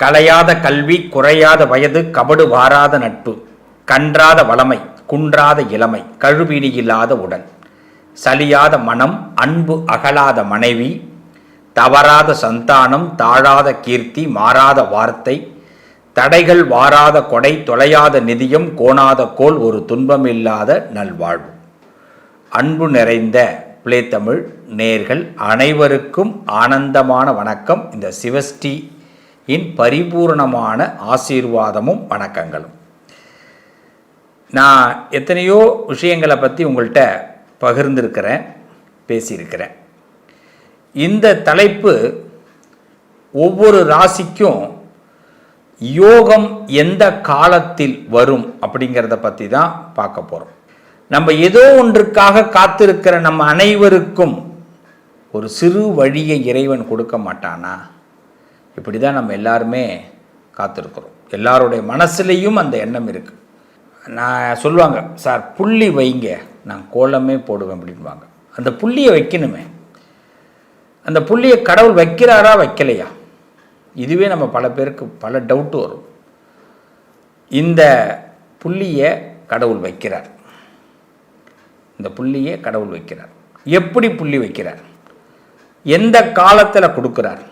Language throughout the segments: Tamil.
கலையாத கல்வி குறையாத வயது கபடு வாராத நட்பு கன்றாத வளமை குன்றாத இளமை கழுவினி இல்லாத உடல் சலியாத மனம் அன்பு அகலாத மனைவி தவறாத சந்தானம் தாழாத கீர்த்தி மாறாத வார்த்தை தடைகள் வாராத கொடை தொலையாத நிதியம் கோணாத கோல் ஒரு துன்பமில்லாத நல்வாழ்வு. அன்பு நிறைந்த பிளே தமிழ் நேர்கள் அனைவருக்கும் ஆனந்தமான வணக்கம். இந்த சிவஸ்ரீ இன் பரிபூர்ணமான ஆசீர்வாதமும் வணக்கங்களும். நான் எத்தனையோ விஷயங்களை பற்றி உங்கள்கிட்ட பகிர்ந்திருக்கிறேன் பேசியிருக்கிறேன். இந்த தலைப்பு ஒவ்வொரு ராசிக்கும் யோகம் எந்த காலத்தில் வரும் அப்படிங்கிறத பற்றி தான் பார்க்க போகிறோம் நம்ம ஏதோ ஒன்றுக்காக காத்திருக்கிற நம்ம அனைவருக்கும் ஒரு சிறு வழியை இறைவன் கொடுக்க மாட்டானா? இப்படி தான் நம்ம எல்லாருமே காத்திருக்கிறோம். எல்லாருடைய மனசுலேயும் அந்த எண்ணம் இருக்குது நான் சொல்லுவாங்க சார் புள்ளி வைங்க நான் கோலமே போடுவேன் அப்படின்வாங்க அந்த புள்ளியை வைக்கணுமே. அந்த புள்ளியை கடவுள் வைக்கிறாரா வைக்கலையா? இதுவே நம்ம பல பேருக்கு பல டவுட்டு வரும். இந்த புள்ளியை கடவுள் வைக்கிறார். இந்த புள்ளியை கடவுள் வைக்கிறார். எப்படி புள்ளி வைக்கிறார்? எந்த காலத்தில் கொடுக்குறார்?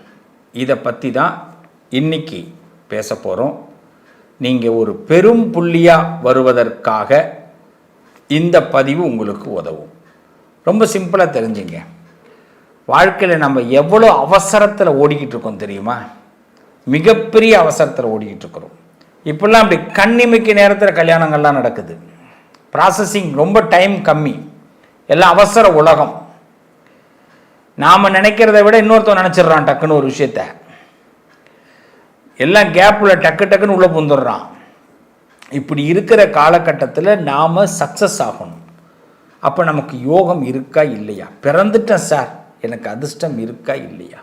இதை பற்றி தான் இன்னைக்கு பேச போகிறோம் நீங்கள் ஒரு பெரும் புள்ளியாக வருவதற்காக இந்த பதிவு உங்களுக்கு உதவும். ரொம்ப சிம்பிளாக தெரிஞ்சுங்க. வாழ்க்கையில் நம்ம எவ்வளோ அவசரத்தில் ஓடிக்கிட்டு இருக்கோம் தெரியுமா? மிகப்பெரிய அவசரத்தில் ஓடிக்கிட்டு இருக்கிறோம். இப்போல்லாம் அப்படி கண்ணிமைக்கு நேரத்தில் கல்யாணங்கள்லாம் நடக்குது. ப்ராசஸிங் ரொம்ப டைம் கம்மி. எல்லாம் அவசர உலகம். நாம் நினைக்கிறத விட இன்னொருத்தன் நினச்சிடுறான் டக்குன்னு ஒரு விஷயத்த. எல்லாம் கேப்பில் டக்கு டக்குன்னு உள்ளே புந்துடுறான். இப்படி இருக்கிற காலகட்டத்தில் நாம் சக்ஸஸ் ஆகணும். அப்போ நமக்கு யோகம் இருக்கா இல்லையா? பிறந்துட்டேன் சார். எனக்கு அதிர்ஷ்டம் இருக்கா இல்லையா?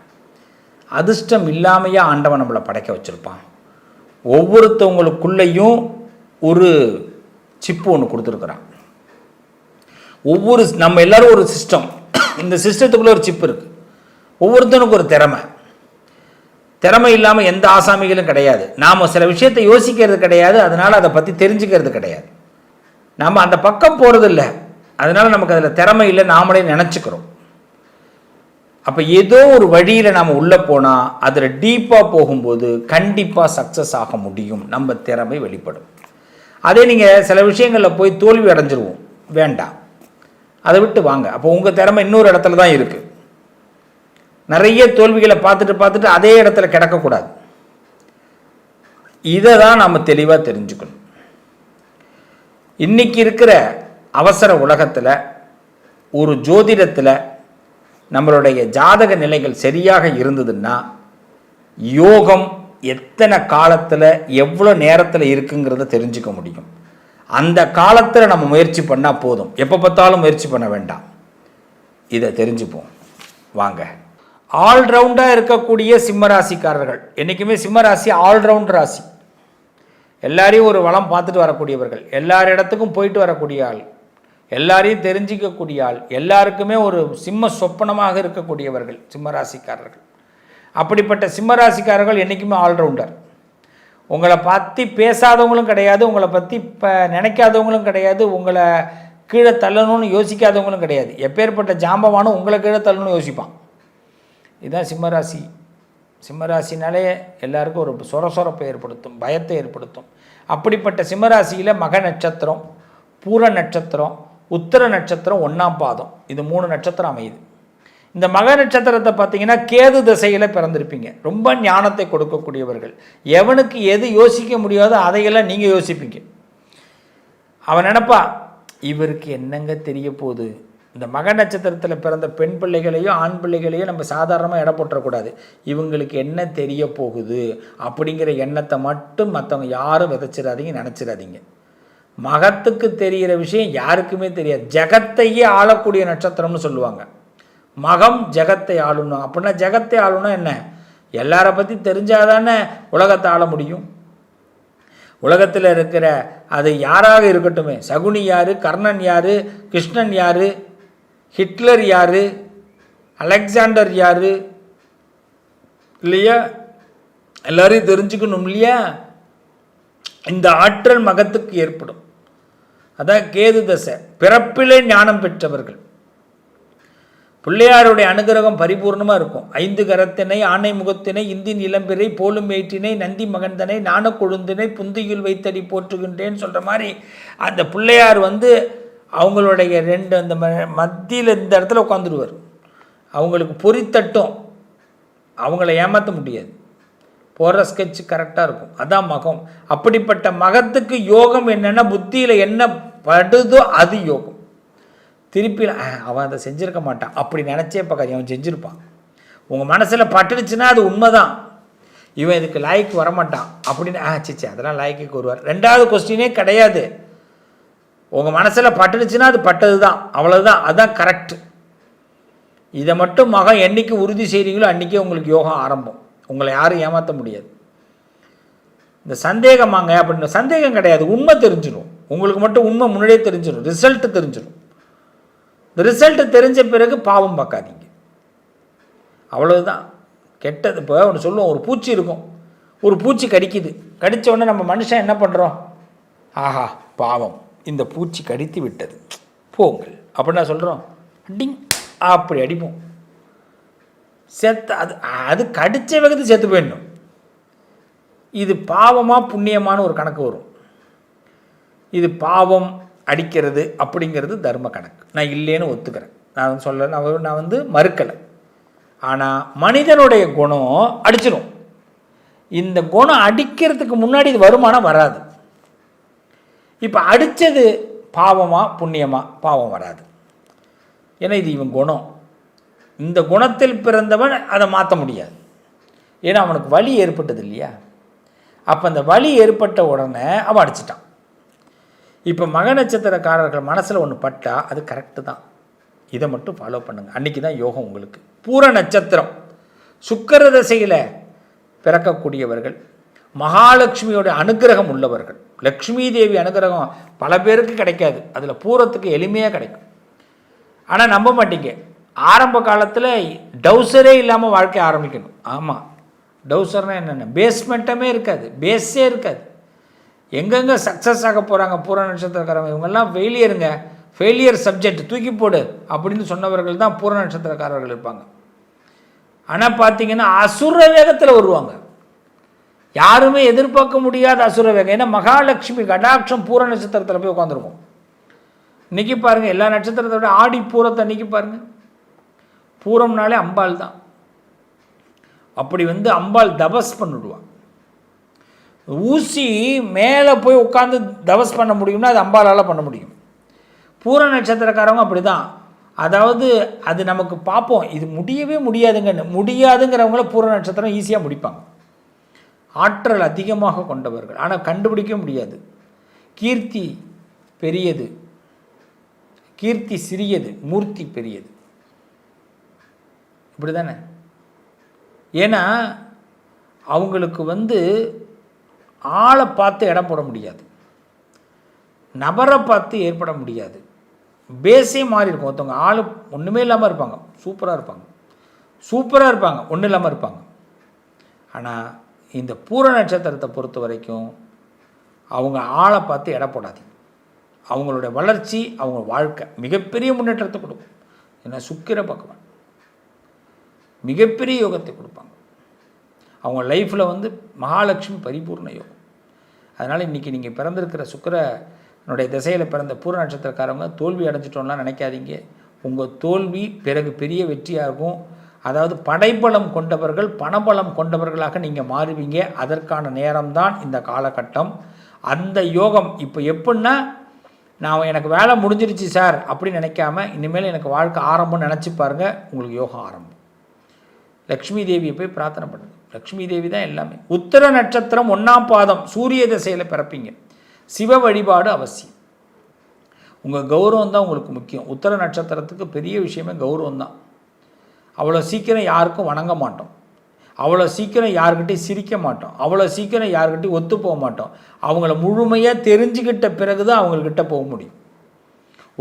அதிர்ஷ்டம் இல்லாமையா ஆண்டவன் நம்மளை படைக்க வச்சுருப்பான். ஒவ்வொருத்தவங்களுக்குள்ளேயும் ஒரு சிப்பு ஒன்று கொடுத்துருக்குறான். ஒவ்வொரு நம்ம எல்லாரும் ஒரு சிஸ்டம் இந்த சிஸ்டத்துக்குள்ளே ஒரு சிப் இருக்குது ஒவ்வொருத்தனுக்கும் ஒரு திறமை. திறமை இல்லாமல் எந்த ஆசாமிகளும் கிடையாது. நாம் சில விஷயத்தை யோசிக்கிறது கிடையாது. அதனால் அதை பற்றி தெரிஞ்சுக்கிறது கிடையாது. நம்ம அந்த பக்கம் போகிறதில்ல அதனால் நமக்கு அதில் திறமை இல்லை நாமளே நினச்சிக்கிறோம். அப்போ ஏதோ ஒரு வழியில் நாம் உள்ளே போனால் அதில் டீப்பாக போகும்போது கண்டிப்பாக சக்ஸஸ் ஆக முடியும். நம்ம திறமை வெளிப்படும். அதே நீங்கள் சில விஷயங்களில் போய் தோல்வி அடைஞ்சிருவோம். வேண்டாம். அதை விட்டு வாங்க. அப்போ உங்கள் திறமை இன்னொரு இடத்துல தான் இருக்குது நிறைய தோல்விகளை பார்த்துட்டு பார்த்துட்டு அதே இடத்துல கிடக்கக்கூடாது. இதை தான் நாம் தெளிவாக தெரிஞ்சுக்கணும். இன்றைக்கி இருக்கிற அவசர உலகத்தில் ஒரு ஜோதிடத்தில் நம்மளுடைய ஜாதக நிலைகள் சரியாக இருந்ததுன்னா யோகம் எத்தனை காலத்தில் எவ்வளோ நேரத்தில் இருக்குங்கிறத தெரிஞ்சுக்க முடியும். அந்த காலத்தில் நம்ம முயற்சி பண்ணால் போதும். எப்போ பார்த்தாலும் முயற்சி பண்ண வேண்டாம். இதை தெரிஞ்சுப்போம். வாங்க. ஆல்ரவுண்டாக இருக்கக்கூடிய சிம்மராசிக்காரர்கள். என்றைக்குமே சிம்மராசி ஆல்ரவுண்ட் ராசி. எல்லாரையும் ஒரு வளம் பார்த்துட்டு வரக்கூடியவர்கள். எல்லார் இடத்துக்கும் போயிட்டு வரக்கூடிய ஆள். எல்லாரையும் தெரிஞ்சிக்கக்கூடிய ஆள். எல்லாருக்குமே ஒரு சிம்ம சொப்பனமாக இருக்கக்கூடியவர்கள் சிம்மராசிக்காரர்கள். அப்படிப்பட்ட சிம்மராசிக்காரர்கள் என்றைக்குமே ஆல்ரவுண்டர் உங்களை பற்றி பேசாதவங்களும் கிடையாது உங்களை பற்றி இப்போ நினைக்காதவங்களும் கிடையாது உங்களை கீழே தள்ளணும்னு யோசிக்காதவங்களும் கிடையாது. எப்பேற்பட்ட ஜாம்பவானும் உங்களை கீழே தள்ளணும்னு யோசிப்பான். இதுதான் சிம்மராசி. சிம்மராசினாலே எல்லாருக்கும் ஒரு சொரசொரப்பை ஏற்படுத்தும் பயத்தை ஏற்படுத்தும். அப்படிப்பட்ட சிம்மராசியில் மக நட்சத்திரம் பூர நட்சத்திரம் உத்தர நட்சத்திரம் ஒன்றாம் பாதம். இது மூணு நட்சத்திரம் அமையுது. இந்த மக நட்சத்திரத்தை பார்த்தீங்கன்னா கேது திசையில் பிறந்திருப்பீங்க. ரொம்ப ஞானத்தை கொடுக்கக்கூடியவர்கள். எவனுக்கு எது யோசிக்க முடியாதோ அதையெல்லாம் நீங்கள் யோசிப்பீங்க. அவன் நினப்பா இவருக்கு என்னங்க தெரிய போகுது? இந்த மக நட்சத்திரத்தில் பிறந்த பெண் பிள்ளைகளையும் ஆண் பிள்ளைகளையும் நம்ம சாதாரணமாக இட போட்டுறக்கூடாது. இவங்களுக்கு என்ன தெரிய போகுது? அப்படிங்கிற எண்ணத்தை மட்டும் மற்றவங்க யாரும் விதைச்சிடாதீங்க நினச்சிடாதீங்க. மகத்துக்கு தெரிகிற விஷயம் யாருக்குமே தெரியாது. ஜெகத்தையே ஆளக்கூடிய நட்சத்திரம்னு சொல்லுவாங்க. மகம் ஜெகத்தை ஆளணும் அப்படின்னா ஜெகத்தை ஆளணும் என்ன? எல்லாரை பற்றி தெரிஞ்சாதானே உலகத்தை ஆள முடியும். உலகத்தில் இருக்கிற அது யாராக இருக்கட்டுமே சகுனி யார் கர்ணன் யார் கிருஷ்ணன் யார் ஹிட்லர் யார் அலெக்சாண்டர் யார் இல்லையா? எல்லாரையும் தெரிஞ்சுக்கணும் இல்லையா? இந்த ஆற்றல் மகத்துக்கு ஏற்படும். அதான் கேது தசை பிறப்பிலே ஞானம் பெற்றவர்கள். பிள்ளையாருடைய அனுகிரகம் பரிபூர்ணமாக இருக்கும். ஐந்து கரத்தினை ஆணை முகத்தினை இந்தின் நிலம்பிரை போலும் ஏற்றினை நந்தி மகந்தனை நாண கொழுந்தினை புந்தியில் வைத்தடி போற்றுகின்றேன்னு சொல்கிற மாதிரி அந்த பிள்ளையார் வந்து அவங்களுடைய ரெண்டு அந்த மத்தியில் இந்த இடத்துல உட்காந்துருவார். அவங்களுக்கு பொறித்தட்டும். அவங்கள ஏமாற்ற முடியாது. போடுற ஸ்கெட்ச் கரெக்டாக இருக்கும். அதான் மகம். அப்படிப்பட்ட மகத்துக்கு யோகம் என்னென்னா புத்தியில் என்ன படுதோ அது யோகம். திருப்பி அவன் அதை செஞ்சுருக்க மாட்டான். அப்படி நினச்சே பார்க்காது அவன் செஞ்சுருப்பான். உங்கள் மனசில் பட்டுடுச்சுன்னா அது உண்மை தான் இவன் இதுக்கு லாய்க்கு வரமாட்டான். அப்படின்னு ஆ சிச்சி அதெல்லாம் லாய்க்கு வருவார். ரெண்டாவது கொஸ்டினே கிடையாது. உங்கள் மனசில் பட்டுடுச்சுன்னா அது பட்டது தான் அவ்வளோதான் அதுதான் கரெக்ட் இதை மட்டும் மகன் என்னைக்கு உறுதி செய்கிறீங்களோ அன்றைக்கே உங்களுக்கு யோகம் ஆரம்பம். உங்களை யாரும் ஏமாற்ற முடியாது. இந்த சந்தேகமாங்க அப்படின்னு சந்தேகம் கிடையாது. உண்மை தெரிஞ்சிடும் உங்களுக்கு மட்டும் உண்மை முன்னாடியே தெரிஞ்சிடும் ரிசல்ட் தெரிஞ்சிடும் இந்த தெரிஞ்ச பிறகு பாவம் பார்க்காதீங்க. அவ்வளவுதான். கெட்டது இப்போ ஒன்று சொல்லுவோம் ஒரு பூச்சி இருக்கும். ஒரு பூச்சி கடிக்குது. கடித்த உடனே நம்ம மனுஷன் என்ன பண்ணுறோம் ஆஹா பாவம். இந்த பூச்சி கடித்து விட்டது. போங்கள். அப்படின்னா சொல்கிறோம் டிங் அப்படி அடிப்போம். செத்து அது அது கடித்த வேகத்து செத்து போயிடணும். இது பாவமாக புண்ணியமான ஒரு கணக்கு வரும். இது பாவம் அடிக்கிறது அப்படிங்கிறது தர்ம கணக்கு. நான் இல்லைன்னு ஒத்துக்கிறேன். நான் வந்து சொல்ல நான் வந்து- நான் வந்து மறுக்கலை. ஆனால் மனிதனுடைய குணம் அடிச்சிடும் இந்த குணம் அடிக்கிறதுக்கு முன்னாடி இது வருமானம் வராது. இப்போ அடித்தது பாவமா புண்ணியமா? பாவம் வராது. ஏன்னா இது இவன் குணம். இந்த குணத்தில் பிறந்தவன் அதை மாற்ற முடியாது. ஏன்னா அவனுக்கு வலி ஏற்பட்டது இல்லையா? அப்போ அந்த வலி ஏற்பட்ட உடனே அவன் அடிச்சிட்டான். இப்போ மக நட்சத்திரக்காரர்கள் மனசில் ஒன்று பட்டால் அது கரெக்டு தான். இதை மட்டும் ஃபாலோ பண்ணுங்கள் அன்றைக்கி தான் யோகம் உங்களுக்கு. பூர நட்சத்திரம். சுக்கர தசையில் பிறக்கக்கூடியவர்கள் மகாலட்சுமியோட அனுக்கிரகம் உள்ளவர்கள். லக்ஷ்மி தேவி அனுகிரகம் பல பேருக்கு கிடைக்காது. அதில் பூரத்துக்கு எளிமையாக கிடைக்கும். ஆனால் நம்ப மாட்டீங்க. ஆரம்ப காலத்தில் டவுசரே இல்லாமல் வாழ்க்கை ஆரம்பிக்கணும். ஆமாம் டவுசர்னால் என்னென்ன? பேஸ்மெண்ட்டமே இருக்காது. பேஸே இருக்காது. எங்கெங்கே சக்ஸஸ் ஆக போகிறாங்க பூர நட்சத்திரக்காரங்க? இவங்கெல்லாம் ஃபெயிலியருங்க ஃபெயிலியர் சப்ஜெக்ட் தூக்கி போடு அப்படின்னு சொன்னவர்கள் தான் பூர நட்சத்திரக்காரர்கள் இருப்பாங்க. ஆனால் பார்த்தீங்கன்னா அசுர வேகத்தில் வருவாங்க. யாருமே எதிர்பார்க்க முடியாத அசுர வேகம். ஏன்னா மகாலட்சுமி கடாட்சம் பூர நட்சத்திரத்தில் போய் உட்காந்துருக்கும் இன்னைக்கு பாருங்கள் எல்லா நட்சத்திரத்தோட ஆடி பூரத்தை அன்னைக்கு பாருங்கள் பூரம்னாலே அம்பாள் தான். அப்படி வந்து அம்பாள் தபஸ் பண்ணிடுவான் ஊசி மேலே போய் உட்காந்து தவஸ் பண்ண முடியும்னா அது அம்பாலால் பண்ண முடியும். பூர நட்சத்திரக்காரவங்க அப்படி தான் அதாவது அது நமக்கு பார்ப்போம் இது முடியவே முடியாதுங்கன்னு. முடியாதுங்கிறவங்கள பூர நட்சத்திரம் ஈஸியாக முடிப்பாங்க. ஆற்றல் அதிகமாக கொண்டவர்கள். ஆனால் கண்டுபிடிக்க முடியாது. கீர்த்தி பெரியது. கீர்த்தி சிறியது. மூர்த்தி பெரியது. இப்படி தானே ஏன்னா அவங்களுக்கு வந்து ஆளை பார்த்து இடம் போட முடியாது. நபரை பார்த்து ஏற்பட முடியாது. பேஸே மாறி இருக்கும். ஒருத்தவங்க ஆள் ஒன்றுமே இல்லாமல் இருப்பாங்க. சூப்பராக இருப்பாங்க. சூப்பராக இருப்பாங்க. ஒன்றும் இல்லாமல் இருப்பாங்க. ஆனால் இந்த பூர நட்சத்திரத்தை பொறுத்த வரைக்கும் அவங்க ஆளை பார்த்து எடை போடாது அவங்களுடைய வளர்ச்சி அவங்க வாழ்க்கை மிகப்பெரிய முன்னேற்றத்தை கொடுக்கும். ஏன்னா சுக்கிர பகவான் மிகப்பெரிய யோகத்தை கொடுப்பாங்க. அவங்க லைஃப்பில் வந்து மகாலட்சுமி பரிபூர்ண யோகம். அதனால் இன்றைக்கி நீங்கள் பிறந்திருக்கிற சுக்கிரனுடைய திசையில் பிறந்த பூர்ண நட்சத்திரக்காரவங்க தோல்வி அடைஞ்சிட்டோம்லாம் நினைக்காதீங்க. உங்கள் தோல்வி பிறகு பெரிய வெற்றியாக இருக்கும். அதாவது படைபலம் கொண்டவர்கள் பணபலம் கொண்டவர்களாக நீங்கள் மாறுவீங்க. அதற்கான நேரம்தான் இந்த காலகட்டம். அந்த யோகம் இப்போ எப்படின்னா நான் எனக்கு வேலை முடிஞ்சிருச்சு சார் அப்படின்னு நினைக்காம இனிமேல் எனக்கு வாழ்க்கை ஆரம்பம்னு நினச்சி பாருங்கள் உங்களுக்கு யோகம் ஆரம்பம். லக்ஷ்மி தேவியை போய் பிரார்த்தனை பண்ணுங்கள் லக்ஷ்மி தேவி தான் எல்லாமே. உத்தர நட்சத்திரம் ஒன்றாம் பாதம் சூரிய திசையில் பிறப்பீங்க. சிவ வழிபாடு அவசியம். உங்கள் கௌரவம் தான் உங்களுக்கு முக்கியம். உத்தர நட்சத்திரத்துக்கு பெரிய விஷயமே கௌரவம் தான். அவ்வளோ சீக்கிரம் யாருக்கும் வணங்க மாட்டோம். அவ்வளோ சீக்கிரம் யாருக்கிட்டையும் சிரிக்க மாட்டோம். அவ்வளோ சீக்கிரம் யாருக்கிட்டையும் ஒத்து போக மாட்டோம். அவங்கள முழுமையாக தெரிஞ்சுக்கிட்ட பிறகு தான் அவங்கக்கிட்ட போக முடியும்.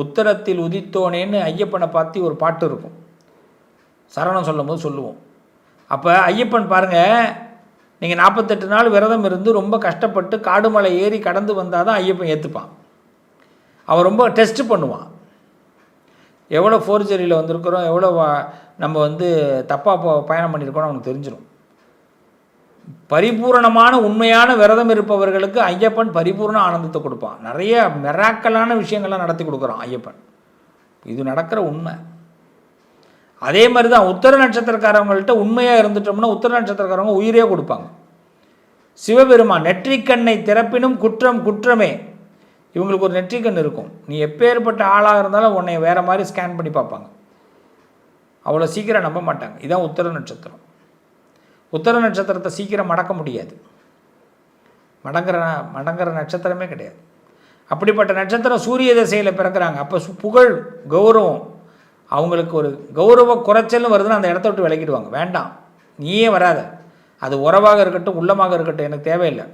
உத்தரத்தில் உதித்தோனேன்னு ஐயப்பனை பார்த்து ஒரு பாட்டு இருக்கும். சரணம் சொல்லும் போது சொல்லுவோம். அப்போ ஐயப்பன் பாருங்கள் நீங்கள் நாற்பத்தெட்டு நாள் விரதம் இருந்து ரொம்ப கஷ்டப்பட்டு காடு மலை ஏறி கடந்து வந்தால் தான் ஐயப்பன் ஏற்றுப்பான் அவன் ரொம்ப டெஸ்ட் பண்ணுவான். எவ்வளோ ஃபோர்ஜரியில் வந்திருக்கிறோம் எவ்வளோ நம்ம வந்து தப்பாக பயணம் பண்ணியிருக்கோம்னு அவனுக்கு தெரிஞ்சிடும் பரிபூரணமான உண்மையான விரதம் இருப்பவர்களுக்கு ஐயப்பன் பரிபூரண ஆனந்தத்தை கொடுப்பான். நிறைய மெராக்கலான விஷயங்கள்லாம் நடத்தி கொடுக்குறான் ஐயப்பன். இது நடக்கிற உண்மை. அதே மாதிரி தான் உத்தர நட்சத்திரக்காரவங்கள்ட்ட உண்மையாக இருந்துட்டோம்னா உத்தர நட்சத்திரக்காரவங்க உயிரே கொடுப்பாங்க. சிவபெருமான் நெற்றிக்கண்ணை திறப்பினும் குற்றம் குற்றமே. இவங்களுக்கு ஒரு நெற்றிக்கண் இருக்கும். நீ எப்பேற்பட்ட ஆளாக இருந்தாலும் உன்னை வேறு மாதிரி ஸ்கேன் பண்ணி பார்ப்பாங்க. அவ்வளோ சீக்கிரம் நம்ப மாட்டாங்க. இதான் உத்தர நட்சத்திரம். உத்தர நட்சத்திரத்தை சீக்கிரம் மடக்க முடியாது. மடங்குற மடங்குற நட்சத்திரமே கிடையாது. அப்படிப்பட்ட நட்சத்திரம் சூரிய திசையில் பிறக்கிறாங்க. அப்போ புகழ் கௌரவம் அவங்களுக்கு ஒரு கௌரவ குறைச்சல்னு வருதுன்னா அந்த இடத்த விட்டு விலகிடுவாங்க. வேண்டாம். நீயே வராத. அது உறவாக இருக்கட்டும் உள்ளமாக இருக்கட்டும் எனக்கு தேவையில்லை.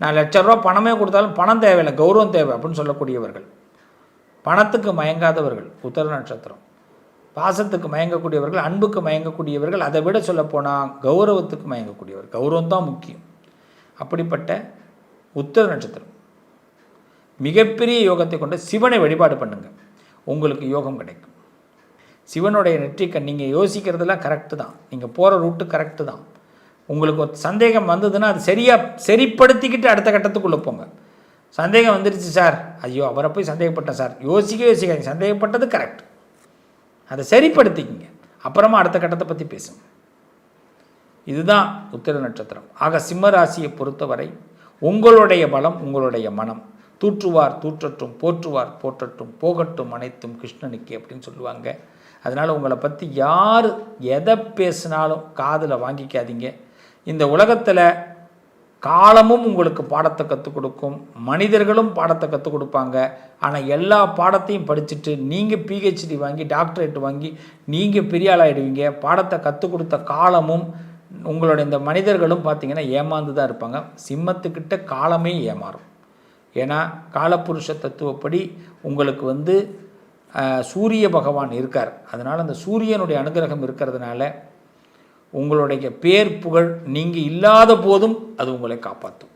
நான் லட்ச ரூபா பணமே கொடுத்தாலும் பணம் தேவையில்லை கௌரவம் தேவை அப்படின்னு சொல்லக்கூடியவர்கள். பணத்துக்கு மயங்காதவர்கள் உத்தர நட்சத்திரம். பாசத்துக்கு மயங்கக்கூடியவர்கள் அன்புக்கு மயங்கக்கூடியவர்கள் அதை விட சொல்லப்போனால் கௌரவத்துக்கு மயங்கக்கூடியவர். கௌரவம் தான் முக்கியம். அப்படிப்பட்ட உத்தர நட்சத்திரம். மிகப்பெரிய யோகத்தை கொண்ட சிவனை வழிபாடு பண்ணுங்கள் உங்களுக்கு யோகம் கிடைக்கும். சிவனுடைய நெற்றிக்கண் நீங்கள் யோசிக்கிறதெல்லாம் கரெக்டு தான். நீங்கள் போகிற ரூட்டு கரெக்டு தான். உங்களுக்கு ஒரு சந்தேகம் வந்ததுன்னா அது சரியாக சரிப்படுத்திக்கிட்டு அடுத்த கட்டத்துக்குள்ளே போங்க. சந்தேகம் வந்துருச்சு சார் ஐயோ அவரை போய் சந்தேகப்பட்டேன் சார் யோசிக்க யோசிக்காதீங்க. சந்தேகப்பட்டது கரெக்ட் அதை சரிப்படுத்திக்கிங்க. அப்புறமா அடுத்த கட்டத்தை பற்றி பேசுங்க. இதுதான் உத்திர நட்சத்திரம். ஆக சிம்ம ராசியை பொறுத்தவரை உங்களுடைய பலம் உங்களுடைய மனம். தூற்றுவார் தூற்றட்டும் போற்றுவார் போற்றட்டும் போகட்டும் அனைத்தும் கிருஷ்ணனுக்கு அப்படின்னு சொல்லுவாங்க. அதனால் உங்களை பற்றி யார் எதை பேசினாலும் காதில் வாங்கிக்காதீங்க. இந்த உலகத்தில் காலமும் உங்களுக்கு பாடத்தை கற்றுக் கொடுக்கும். மனிதர்களும் பாடத்தை கற்றுக் கொடுப்பாங்க. ஆனால் எல்லா பாடத்தையும் படிச்சுட்டு நீங்கள் பிஹெச்டி வாங்கி டாக்டரேட் வாங்கி நீங்கள் பெரிய ஆளாயிடுவீங்க. பாடத்தை கற்றுக் கொடுத்த காலமும் உங்களோட இந்த மனிதர்களும் பார்த்தீங்கன்னா ஏமாந்து தான் இருப்பாங்க. சிம்மத்துக்கிட்ட காலமே ஏமாறும். ஏன்னா காலப்புருஷ தத்துவப்படி உங்களுக்கு வந்து சூரிய பகவான் இருக்கார். அதனால் அந்த சூரியனுடைய அனுகிரகம் இருக்கிறதுனால உங்களுடைய பேர் புகழ் நீங்கள் இல்லாத போதும் அது உங்களை காப்பாற்றும்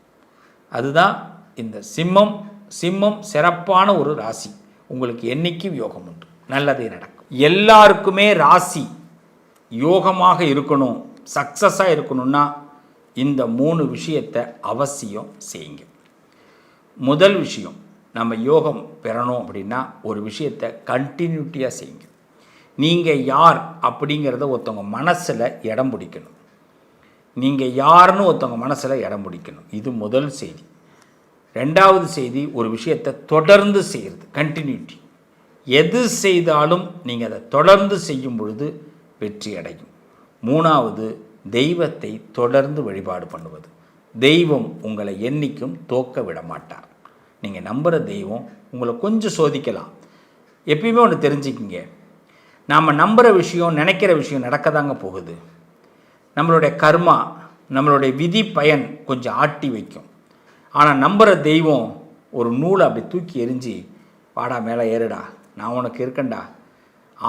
அதுதான் இந்த சிம்மம். சிம்மம் சிறப்பான ஒரு ராசி. உங்களுக்கு என்றைக்கும் யோகம் உண்டு. நல்லதே நடக்கும். எல்லாருக்குமே ராசி யோகமாக இருக்கணும் சக்ஸஸாக இருக்கணும்னா இந்த மூணு விஷயத்தை அவசியம் செய்யுங்க. முதல் விஷயம் நம்ம யோகம் பெறணும் அப்படின்னா ஒரு விஷயத்தை கண்டினியூட்டியாக செய்யுங்க. நீங்கள் யார் அப்படிங்கிறத ஒருத்தவங்க மனசில் இடம் பிடிக்கணும். நீங்கள் யாருன்னு ஒருத்தவங்க மனசில் இடம் பிடிக்கணும். இது முதல் செய்தி. ரெண்டாவது செய்தி ஒரு விஷயத்தை தொடர்ந்து செய்கிறது கண்டினியூட்டி எது செய்தாலும் நீங்கள் அதை தொடர்ந்து செய்யும் பொழுது வெற்றி அடையும். மூணாவது தெய்வத்தை தொடர்ந்து வழிபாடு பண்ணுவது. தெய்வம் உங்களை என்றைக்கும் தோக்க விட மாட்டார். நீங்கள் நம்புகிற தெய்வம் உங்களை கொஞ்சம் சோதிக்கலாம். எப்பயுமே ஒன்று தெரிஞ்சுக்கிங்க. நாம் நம்புகிற விஷயம் நினைக்கிற விஷயம் நடக்க தாங்க போகுது. நம்மளுடைய கர்மா நம்மளுடைய விதி பயன் கொஞ்சம் ஆட்டி வைக்கும். ஆனால் நம்புகிற தெய்வம் ஒரு நூலை அப்படி தூக்கி எரிஞ்சு வாடா மேலே ஏறுடா நான் உனக்கு இருக்கேன்டா.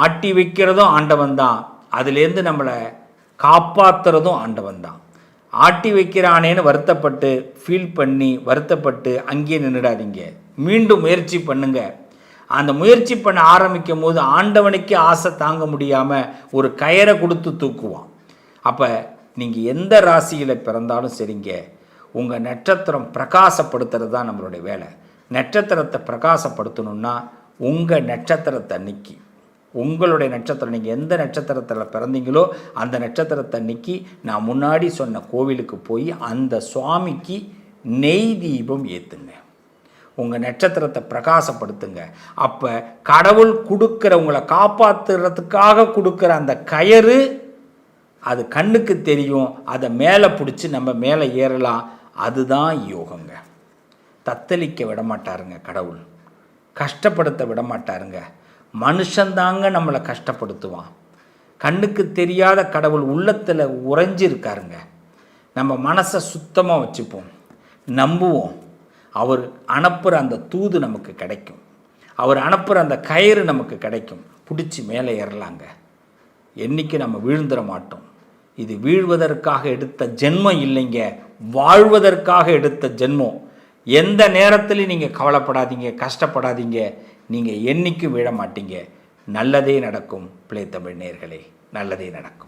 ஆட்டி வைக்கிறதும் ஆண்டவன் தான். அதுலேருந்து நம்மளை காப்பாற்றுறதும் ஆண்டவன் தான். ஆட்டி வைக்கிறானேன்னு வருத்தப்பட்டு ஃபீல் பண்ணி வருத்தப்பட்டு அங்கேயே நின்றுடாதீங்க மீண்டும் முயற்சி பண்ணுங்க. அந்த முயற்சி பண்ண ஆரம்பிக்கும் போது ஆண்டவனுக்கே ஆசை தாங்க முடியாமல் ஒரு கயரை கொடுத்து தூக்குவான். அப்போ நீங்கள் எந்த ராசியில் பிறந்தாலும் சரிங்க. உங்கள் நட்சத்திரம் பிரகாசப்படுத்துறது தான் நம்மளுடைய வேலை. நட்சத்திரத்தை பிரகாசப்படுத்தணும்னா உங்கள் நட்சத்திரத்தை அன்னைக்கு உங்களுடைய நட்சத்திரம் நீங்கள் எந்த நட்சத்திரத்தில் பிறந்தீங்களோ அந்த நட்சத்திரத்தை அன்னைக்கு நான் முன்னாடி சொன்ன கோவிலுக்கு போய் அந்த சுவாமிக்கு நெய் தீபம் ஏற்றுங்க உங்கள் நட்சத்திரத்தை பிரகாசப்படுத்துங்க. அப்போ கடவுள் கொடுக்குற உங்களை காப்பாற்றுறதுக்காக கொடுக்குற அந்த கயறு அது கண்ணுக்கு தெரியும் அதை மேலே பிடிச்சி நம்ம மேலே ஏறலாம். அதுதான் யோகங்க. தத்தளிக்க விட மாட்டாருங்க கடவுள். கஷ்டப்படுத்த விட மாட்டாருங்க மனுஷந்தாங்க நம்மளை கஷ்டப்படுத்துவான். கண்ணுக்கு தெரியாத கடவுள் உள்ளத்தில் உறைஞ்சிருக்காருங்க. நம்ம மனசை சுத்தமாக வச்சுப்போம். நம்புவோம். அவர் அனுப்புகிற அந்த தூது நமக்கு கிடைக்கும். அவர் அனுப்புகிற அந்த கயிறு நமக்கு கிடைக்கும். பிடிச்சி மேலே ஏறலாங்க. என்றைக்கு நம்ம வீழ்ந்துட மாட்டோம். இது வீழ்வதற்காக எடுத்த ஜென்மம் இல்லைங்க. வாழ்வதற்காக எடுத்த ஜென்மம். எந்த நேரத்துலையும் நீங்கள் கவலைப்படாதீங்க கஷ்டப்படாதீங்க. நீங்கள் என்னைக்கும் விழ மாட்டீங்க. நல்லதே நடக்கும் பிளே தமிழ் நேர்களே. நல்லதே நடக்கும்.